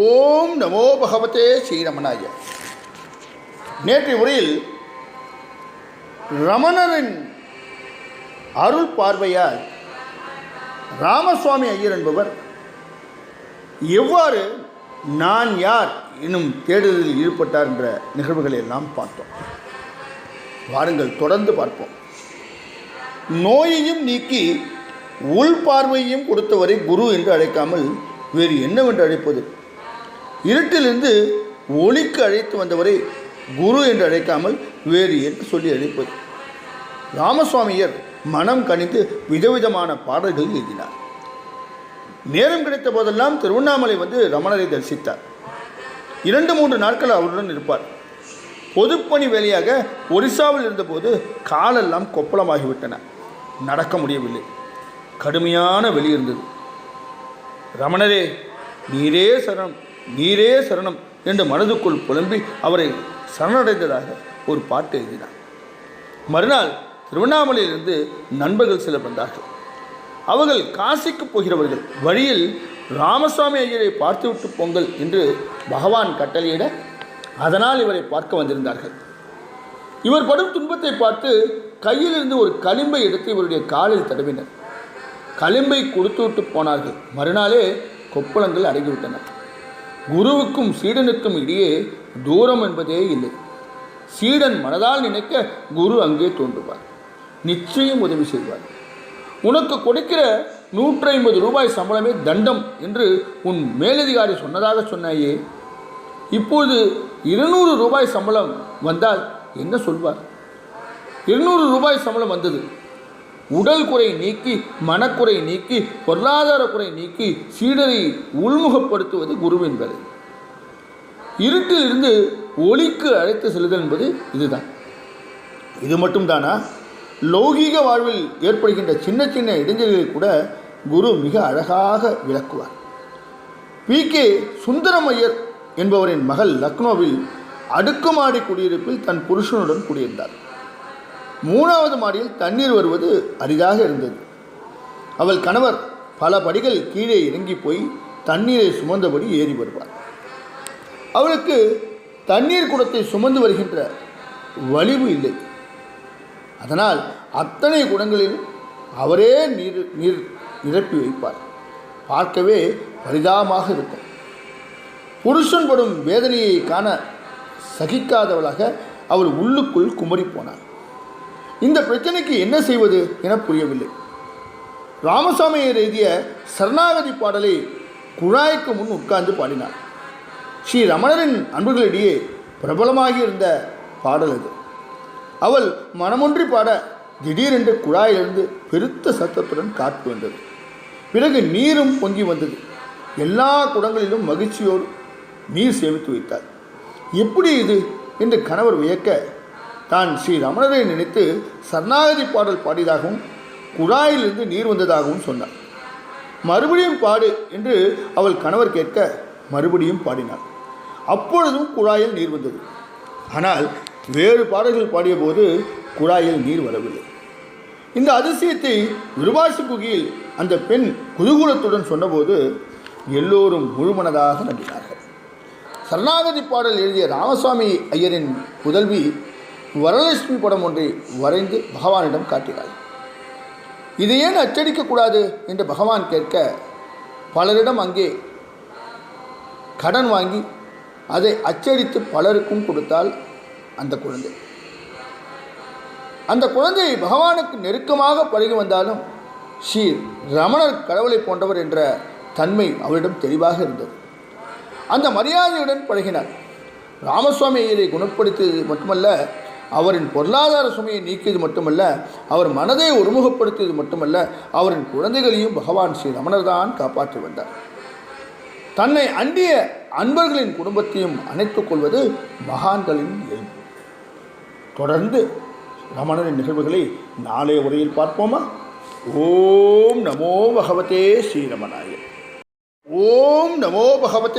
ஓம் நமோ பகவதே ஸ்ரீரமணாய. நேற்றைய உரையில் ரமணரின் அருள் பார்வையால் ராமசுவாமி ஐயர் என்பவர் எவ்வாறு நான் யார் எனும் தேடுதலில் ஈடுபட்டார் என்ற நிகழ்வுகளை எல்லாம் பார்த்தோம். வாருங்கள் தொடர்ந்து பார்ப்போம். நோயையும் நீக்கி உள் பார்வையையும் கொடுத்தவரை குரு என்று அழைக்காமல் வேறு என்னவென்று அழைப்பது? இருட்டிலிருந்து ஒளிக்கு அழைத்து வந்தவரை குரு என்று அழைக்காமல் வேறு என்று சொல்லி அழைப்பது? ராமசுவாமியர் மனம் கணிந்து விதவிதமான பாடல்கள் எழுதினார். நேரம் கிடைத்த போதெல்லாம் திருவண்ணாமலை வந்து ரமணரை தரிசித்தார். இரண்டு மூன்று நாட்கள் அவருடன் இருப்பார். பொதுப்பணி வேலையாக ஒரிசாவில் இருந்தபோது காலெல்லாம் கொப்பளமாகிவிட்டன. நடக்க முடியவில்லை. கடுமையான வெளி இருந்தது. ரமணரே நீரே சரணம். நீரே சரணம் என்று மனதுக்குள் புலம்பி அவரை சரணடைந்ததாக ஒரு பாட்டு எழுதினார். மறுநாள் திருவண்ணாமலையிலிருந்து நண்பர்கள் சிலர் வந்தார்கள். அவர்கள் காசிக்கு போகிறவர்கள் வழியில் ராமசுவாமி ஐயரை பார்த்துவிட்டு போங்கள் என்று பகவான் கட்டளையிட அதனால் இவரை பார்க்க வந்திருந்தார்கள். இவர் படும் துன்பத்தை பார்த்து கையிலிருந்து ஒரு களிம்பை எடுத்து இவருடைய காலில் தடவினர். களிம்பை கொடுத்து விட்டு போனார்கள். மறுநாளே கொப்பளங்கள் அடங்கிவிட்டன. குருவுக்கும் சீடனுக்கும் இடையே தூரம் என்பதே இல்லை. சீடன் மனதால் நினைக்க குரு அங்கே தோன்றுவார். நிச்சயம் உதவி செய்வார். உனக்கு கொடுக்கிற நூற்றி ஐம்பது ரூபாய் சம்பளமே தண்டம் என்று உன் மேலதிகாரி சொன்னதாக சொன்னாயே. இப்போது இருநூறு ரூபாய் சம்பளம் வந்தால் என்ன சொல்வார்? இருநூறு ரூபாய் சம்பளம் வந்தது. உடல் குறை நீக்கி மனக்குறை நீக்கி பொருளாதார குறை நீக்கி சீடரை உள்முகப்படுத்துவது குருவின் வேலை இருட்டில் இருந்து ஒளிக்கு அழைத்து செல்லுதல் என்பது இதுதான். இது மட்டும்தானா? லௌகீக வாழ்வில் ஏற்படுகின்ற சின்ன சின்ன இடைஞ்சல்களை கூட குரு மிக அழகாக விளக்குவார். பி. கே. சுந்தரமையர் என்பவரின் மகள் லக்னோவில் அடுக்குமாடி குடியிருப்பில் தன் புருஷனுடன் குடியிருந்தார். மூணாவது மாடியில் தண்ணீர் வருவது அரிதாக இருந்தது. அவள் கணவர் பல படிகள் கீழே இறங்கி போய் தண்ணீரை சுமந்தபடி ஏறி வருவார். அவளுக்கு தண்ணீர் குடத்தை சுமந்து வருகின்ற வலிவு இல்லை. அதனால் அத்தனை குடங்களில் அவரே நீர் நீர் நிரப்பி வைப்பார். பார்க்கவே பரிதாபமாக இருக்கும். புருஷன் படும் வேதனையை காண சகிக்காதவளாக அவள் உள்ளுக்குள் குமரி போனார் இந்த பிரச்சனைக்கு என்ன செய்வது என புரியவில்லை. ராமசாமியர் எழுதிய சரணாகதி பாடலை குழாய்க்கு முன் உட்கார்ந்து பாடினார். ஸ்ரீ ரமணரின் அன்புகளிடையே பிரபலமாகி இருந்த பாடல் அது. அவள் மனமொன்றி பாட திடீரென்று குழாயிலிருந்து பெருத்த சத்தத்துடன் காற்று வந்தது. பிறகு நீரும் பொங்கி வந்தது. எல்லா குடங்களிலும் மகிழ்ச்சியோடு நீர் சேமித்து வைத்தார். எப்படி இது? என்று கணவர் வியக்க தான் ஸ்ரீ ரமணரை நினைத்து சரணாகதி பாடல் பாடியதாகவும் குழாயிலிருந்து நீர் வந்ததாகவும் சொன்னார். மறுபடியும் பாடு என்று அவள் கணவர் கேட்க மறுபடியும் பாடினார். அப்பொழுதும் குழாயில் நீர் வந்தது. ஆனால் வேறு பாடல்கள் பாடியபோது குழாயில் நீர் வரவில்லை. இந்த அதிசயத்தை விருவாசி குகியில் அந்த பெண் குதூகூலத்துடன் சொன்னபோது எல்லோரும் முழுமனதாக நம்பினார்கள். சரணாகதி பாடல் எழுதிய ராமசாமி ஐயரின் புதல்வி வரலட்சுமி படம் ஒன்றை வரைந்து பகவானிடம் காட்டினாள். இதை ஏன் அச்சடிக்கக்கூடாது என்று பகவான் கேட்க பலரிடம் அங்கே கடன் வாங்கி அதை அச்சடித்து பலருக்கும் கொடுத்தால் அந்த குழந்தை. அந்த குழந்தை பகவானுக்கு நெருக்கமாக பழகி வந்தாலும் ஸ்ரீ ரமணர் கடவுளை போன்றவர் என்ற தன்மை அவரிடம் தெளிவாக இருந்தது. அந்த மரியாதையுடன் பழகினார் ராமசுவாமி ஐயரை குணப்படுத்தியது மட்டுமல்ல அவரின் பொருளாதார சுமையை நீக்கியது மட்டுமல்ல அவர் மனதை ஒருமுகப்படுத்தியது மட்டுமல்ல அவரின் குழந்தைகளையும் பகவான் ஸ்ரீ ரமணர் தான் காப்பாற்றி வந்தார். தன்னை அண்டிய அன்பர்களின் குடும்பத்தையும் அணைத்துக் கொள்வது மகான்களின் இயல்பு தொடர்ந்து ரமணரின் நிகழ்வுகளை நாளைய உரையில் பார்ப்போமா? ஓம் நமோ பகவதே ஸ்ரீரமணாய ஓம் நமோ பகவதே